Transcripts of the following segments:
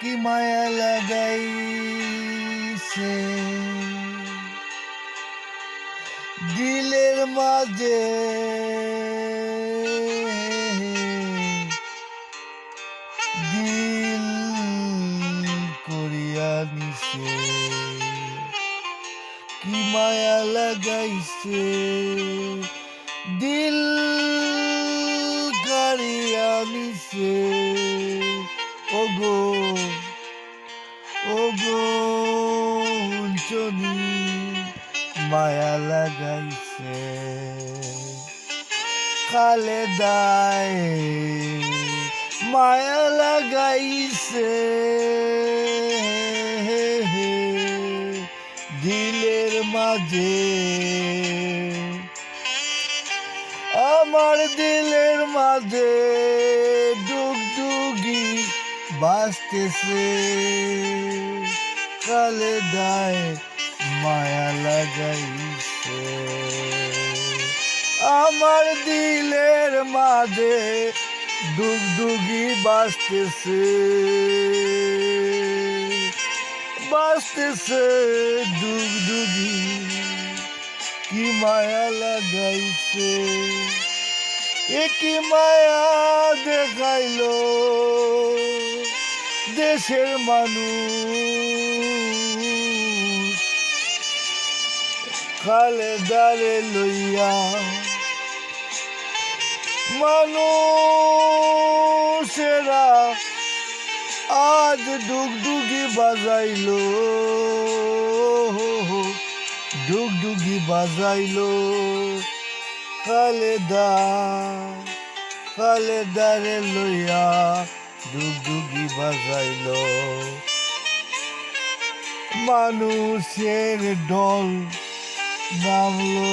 কি মায়া লাগাইছে দিলের মাঝে দিল করিয়া নিছে কি মায়া লাগাইছে দিল কারিয়া নিছে মায়া লাগাইছে। খালে দায় মায়া লাগাইছে। দিলের মাঝে আমার দিলের মাঝে ডুগডুগি বাঁচতেছে কালে দায় মায়া লাগাইছে। আমার দিলের মাঝে ডুগডুগি বাঁচতেছে বাঁচতেছে ডুগডুগি কি মায়া লাগাইছে? এ কি মায়া দেখাইলো? দেশের মানুষ খালে দাঁড়ে লইয়া মানুষেরা আজ ডুগডুগি বাজাইলো। ডুগডুগি বাজাইলো। খালেদা খালেদারে লইয়া ডুগডুগি বাজাইলো। মানুষের ডল নামলো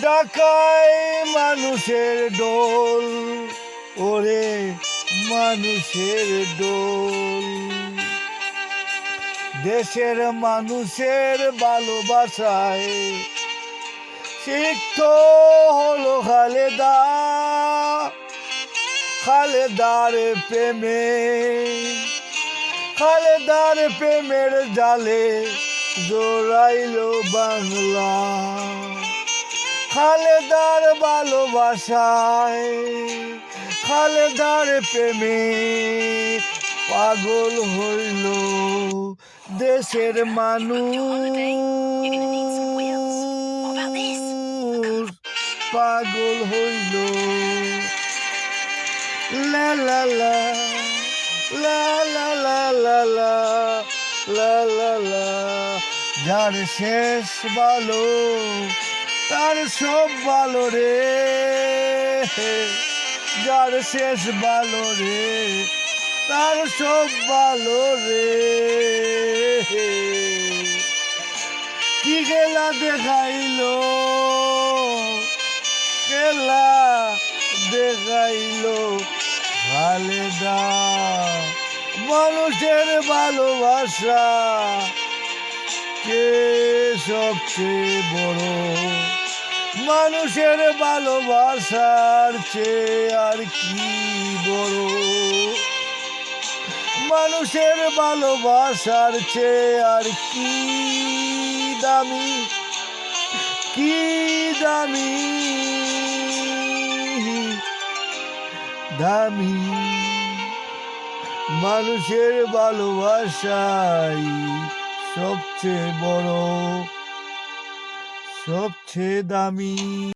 ডাকায় মানুষের ডোল। ওরে মানুষের ডোল। দেশের মানুষের ভালোবাসায় সিক্ত হলো খালেদা। খালেদার প্রেমে, খালেদার প্রেমের জালে জোড়াইলো বাংলা। খালেদার ভালোবাসায়, খালেদার প্রেমে পাগল হইল দেশের মানুষ। পাগল হইল। লা লা লা। যার শেষ ভালো তার সব ভালো রে। যার শেষ ভালো রে, তার সব ভালো রে। কি খেলা দেখাইলো? খেলা দেখাইলো খালেদা। মানুষের ভালোবাসা কে সবচেয়ে বড়? মানুষের ভালোবাসার চেয়ে আর কি বড়? মানুষের ভালোবাসার চেয়ে আর কি দামি? কি দামি? দামি? মানুষের ভালোবাসাই সবচেয়ে বড় সবচেয়ে দামি।